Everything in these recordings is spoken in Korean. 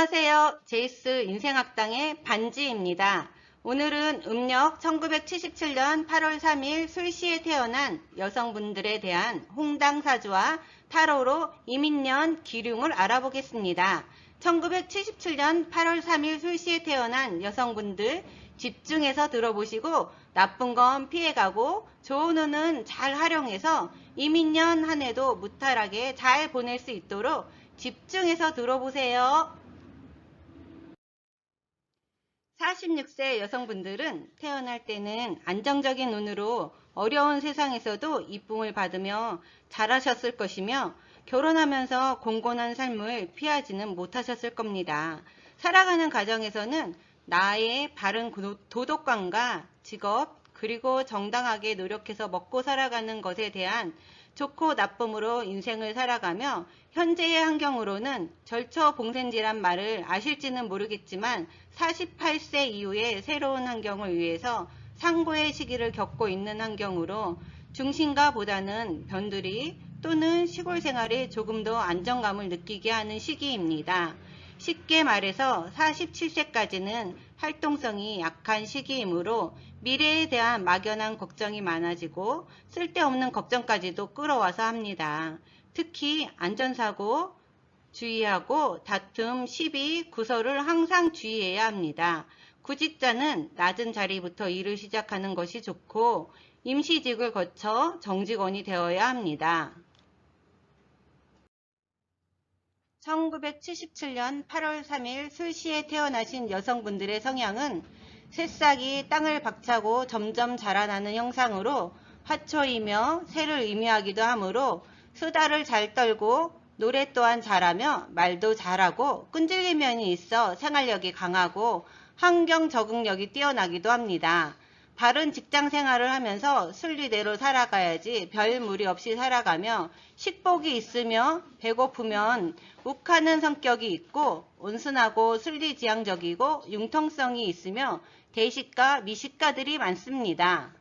안녕하세요. 제이스 인생학당의 반지입니다. 오늘은 음력 1977년 8월 3일 술시에 태어난 여성분들에 대한 홍당사주와 타로로 이민년 기륭을 알아보겠습니다. 1977년 8월 3일 술시에 태어난 여성분들 집중해서 들어보시고 나쁜 건 피해가고 좋은 운은 잘 활용해서 이민년 한 해도 무탈하게 잘 보낼 수 있도록 집중해서 들어보세요. 46세 여성분들은 태어날 때는 안정적인 운으로 어려운 세상에서도 이쁨을 받으며 잘하셨을 것이며 결혼하면서 공곤한 삶을 피하지는 못하셨을 겁니다. 살아가는 가정에서는 나의 바른 고- 도덕관과 직업 그리고 정당하게 노력해서 먹고 살아가는 것에 대한 좋고 나쁨으로 인생을 살아가며 현재의 환경으로는 절처 봉생지란 말을 아실지는 모르겠지만 48세 이후에 새로운 환경을 위해서 상고의 시기를 겪고 있는 환경으로 중심가보다는 변두리 또는 시골 생활에 조금 더 안정감을 느끼게 하는 시기입니다. 쉽게 말해서 47세까지는 활동성이 약한 시기이므로 미래에 대한 막연한 걱정이 많아지고 쓸데없는 걱정까지도 끌어와서 합니다. 특히 안전사고 주의하고 다툼, 시비, 구설을 항상 주의해야 합니다. 구직자는 낮은 자리부터 일을 시작하는 것이 좋고 임시직을 거쳐 정직원이 되어야 합니다. 1977년 8월 3일 술시에 태어나신 여성분들의 성향은 새싹이 땅을 박차고 점점 자라나는 형상으로 화초이며 새를 의미하기도 하므로 수다를 잘 떨고 노래 또한 잘하며 말도 잘하고 끈질긴 면이 있어 생활력이 강하고 환경 적응력이 뛰어나기도 합니다. 바른 직장 생활을 하면서 순리대로 살아가야지 별 무리 없이 살아가며 식복이 있으며 배고프면 욱하는 성격이 있고 온순하고 순리지향적이고 융통성이 있으며 대식가 미식가들이 많습니다.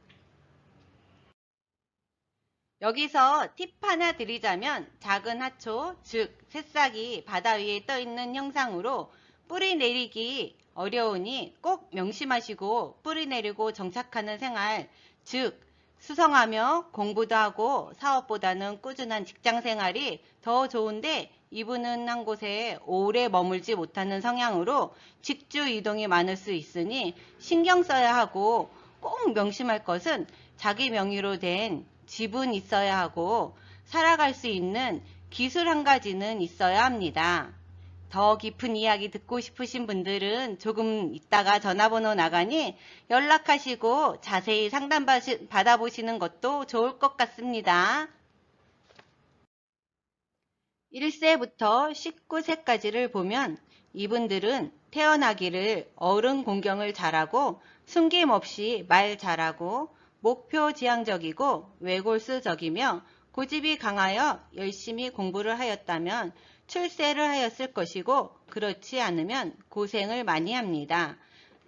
여기서 팁 하나 드리자면 작은 하초, 즉 새싹이 바다 위에 떠 있는 형상으로 뿌리 내리기 어려우니 꼭 명심하시고 뿌리 내리고 정착하는 생활, 즉 수성하며 공부도 하고 사업보다는 꾸준한 직장 생활이 더 좋은데 이분은 한 곳에 오래 머물지 못하는 성향으로 직주 이동이 많을 수 있으니 신경 써야 하고 꼭 명심할 것은 자기 명의로 된 집은 있어야 하고 살아갈 수 있는 기술 한 가지는 있어야 합니다. 더 깊은 이야기 듣고 싶으신 분들은 조금 있다가 전화번호 나가니 연락하시고 자세히 상담 받아보시는 것도 좋을 것 같습니다. 1세부터 19세까지를 보면 이분들은 태어나기를 어른 공경을 잘하고 숨김없이 말 잘하고 목표 지향적이고 외골수적이며 고집이 강하여 열심히 공부를 하였다면 출세를 하였을 것이고 그렇지 않으면 고생을 많이 합니다.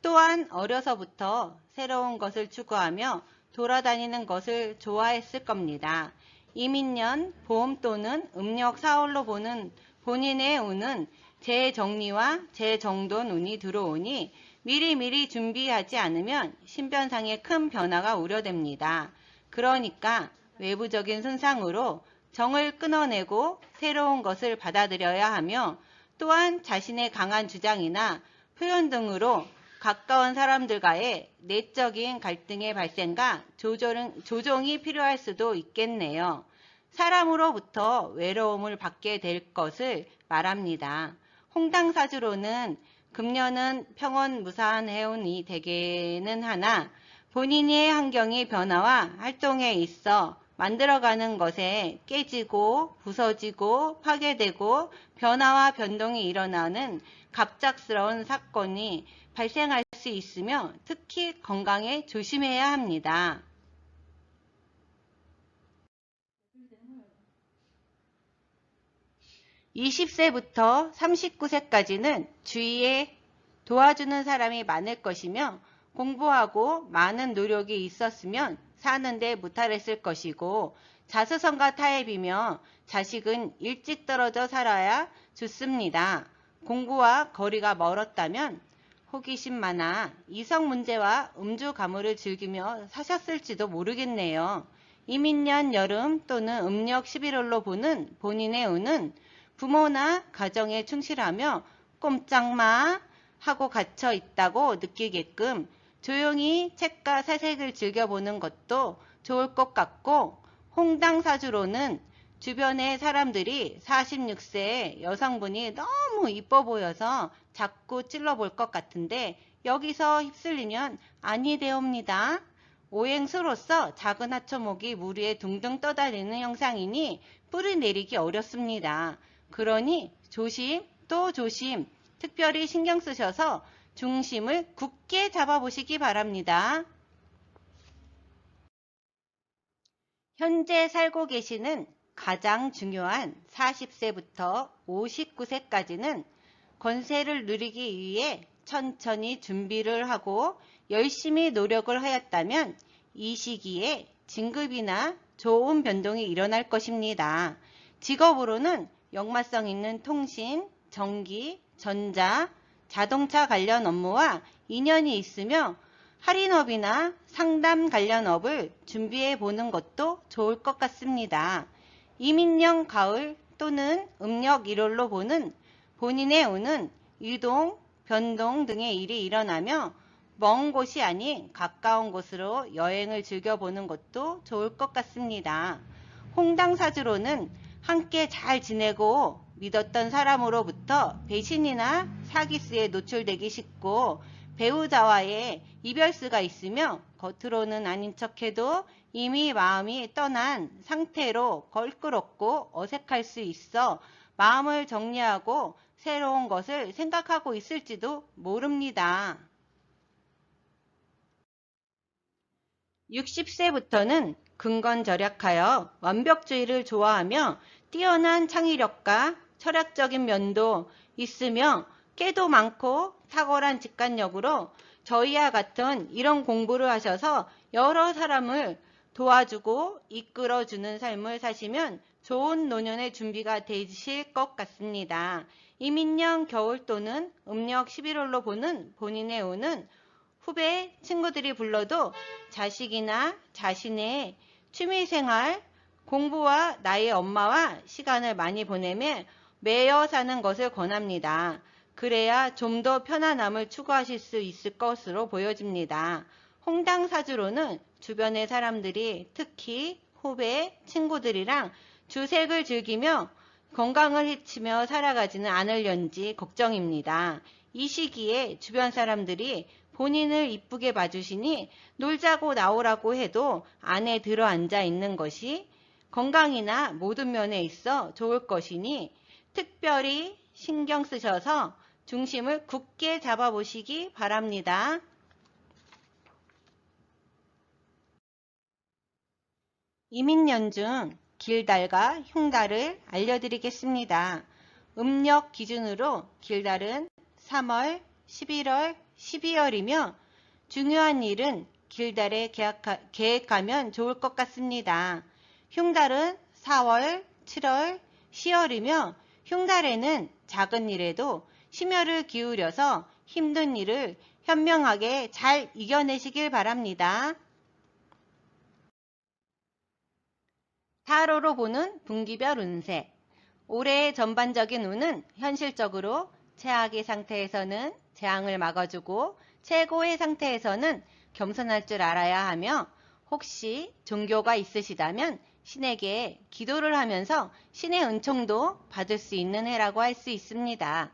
또한 어려서부터 새로운 것을 추구하며 돌아다니는 것을 좋아했을 겁니다. 이민년, 보험 또는 음력 사월로 보는 본인의 운은 재정리와 재정돈 운이 들어오니 미리미리 준비하지 않으면 신변상의 큰 변화가 우려됩니다. 그러니까 외부적인 손상으로 정을 끊어내고 새로운 것을 받아들여야 하며 또한 자신의 강한 주장이나 표현 등으로 가까운 사람들과의 내적인 갈등의 발생과 조절은, 조정이 필요할 수도 있겠네요. 사람으로부터 외로움을 받게 될 것을 말합니다. 홍당사주로는 금년은 평온무사한 해운이 되게는 하나 본인의 환경의 변화와 활동에 있어 만들어가는 것에 깨지고 부서지고 파괴되고 변화와 변동이 일어나는 갑작스러운 사건이 발생할 수 있으며 특히 건강에 조심해야 합니다. 20세부터 39세까지는 주위에 도와주는 사람이 많을 것이며 공부하고 많은 노력이 있었으면 사는데 무탈했을 것이고 자수성가 타입이며 자식은 일찍 떨어져 살아야 좋습니다. 공부와 거리가 멀었다면 호기심 많아 이성 문제와 음주 가물을 즐기며 사셨을지도 모르겠네요. 이민년 여름 또는 음력 11월로 보는 본인의 운은 부모나 가정에 충실하며 꼼짝마 하고 갇혀 있다고 느끼게끔 조용히 책과 사색을 즐겨보는 것도 좋을 것 같고 홍당사주로는 주변의 사람들이 46세 여성분이 너무 이뻐 보여서 자꾸 찔러볼 것 같은데 여기서 휩쓸리면 아니 되옵니다. 오행수로서 작은 하초목이 물 위에 둥둥 떠다니는 형상이니 뿌리 내리기 어렵습니다. 그러니 조심 또 조심 특별히 신경 쓰셔서 중심을 굳게 잡아보시기 바랍니다. 현재 살고 계시는 가장 중요한 40세부터 59세까지는 권세를 누리기 위해 천천히 준비를 하고 열심히 노력을 하였다면 이 시기에 진급이나 좋은 변동이 일어날 것입니다. 직업으로는 역마성 있는 통신, 전기, 전자, 자동차 관련 업무와 인연이 있으며 할인업이나 상담 관련 업을 준비해 보는 것도 좋을 것 같습니다. 이민령 가을 또는 음력 1월로 보는 본인의 운은 이동, 변동 등의 일이 일어나며 먼 곳이 아닌 가까운 곳으로 여행을 즐겨보는 것도 좋을 것 같습니다. 홍당사주로는 함께 잘 지내고 믿었던 사람으로부터 배신이나 사기스에 노출되기 쉽고 배우자와의 이별수가 있으며 겉으로는 아닌 척해도 이미 마음이 떠난 상태로 걸끄럽고 어색할 수 있어 마음을 정리하고 새로운 것을 생각하고 있을지도 모릅니다. 60세부터는 근건 절약하여 완벽주의를 좋아하며 뛰어난 창의력과 철학적인 면도 있으며 깨도 많고 탁월한 직관력으로 저희와 같은 이런 공부를 하셔서 여러 사람을 도와주고 이끌어주는 삶을 사시면 좋은 노년의 준비가 되실 것 같습니다. 이민년 겨울 또는 음력 11월로 보는 본인의 운은 후배 친구들이 불러도 자식이나 자신의 취미생활, 공부와 나의 엄마와 시간을 많이 보내며 매여 사는 것을 권합니다. 그래야 좀 더 편안함을 추구하실 수 있을 것으로 보여집니다. 홍당 사주로는 주변의 사람들이 특히 후배, 친구들이랑 주색을 즐기며 건강을 해치며 살아가지는 않을련지 걱정입니다. 이 시기에 주변 사람들이 본인을 이쁘게 봐주시니 놀자고 나오라고 해도 안에 들어 앉아 있는 것이 건강이나 모든 면에 있어 좋을 것이니 특별히 신경 쓰셔서 중심을 굳게 잡아 보시기 바랍니다. 이민년 중 길달과 흉달을 알려드리겠습니다. 음력 기준으로 길달은 3월, 11월, 12월이며 중요한 일은 길달에 계획하면 좋을 것 같습니다. 흉달은 4월, 7월, 10월이며 흉달에는 작은 일에도 심혈을 기울여서 힘든 일을 현명하게 잘 이겨내시길 바랍니다. 타로로 보는 분기별 운세. 올해의 전반적인 운은 현실적으로 최악의 상태에서는 재앙을 막아주고 최고의 상태에서는 겸손할 줄 알아야 하며 혹시 종교가 있으시다면 신에게 기도를 하면서 신의 은총도 받을 수 있는 해라고 할 수 있습니다.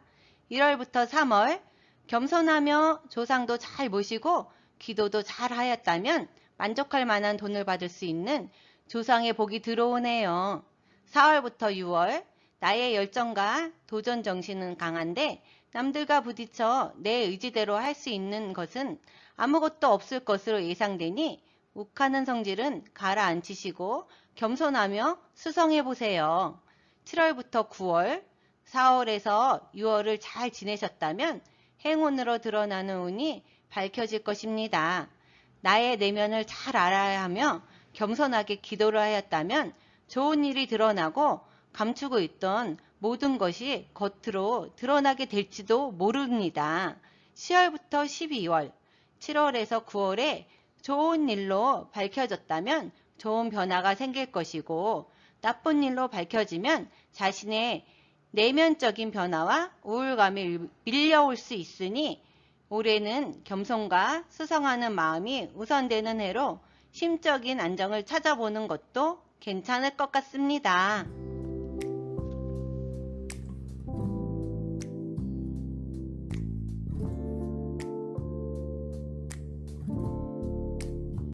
1월부터 3월 겸손하며 조상도 잘 모시고 기도도 잘 하였다면 만족할 만한 돈을 받을 수 있는 조상의 복이 들어오네요. 4월부터 6월 나의 열정과 도전 정신은 강한데 남들과 부딪혀 내 의지대로 할 수 있는 것은 아무것도 없을 것으로 예상되니 욱하는 성질은 가라앉히시고 겸손하며 수성해 보세요. 7월부터 9월, 4월에서 6월을 잘 지내셨다면 행운으로 드러나는 운이 밝혀질 것입니다. 나의 내면을 잘 알아야 하며 겸손하게 기도를 하였다면 좋은 일이 드러나고 감추고 있던 모든 것이 겉으로 드러나게 될지도 모릅니다. 10월부터 12월, 7월에서 9월에 좋은 일로 밝혀졌다면 좋은 변화가 생길 것이고 나쁜 일로 밝혀지면 자신의 내면적인 변화와 우울감이 밀려올 수 있으니 올해는 겸손과 수성하는 마음이 우선되는 해로 심적인 안정을 찾아보는 것도 괜찮을 것 같습니다.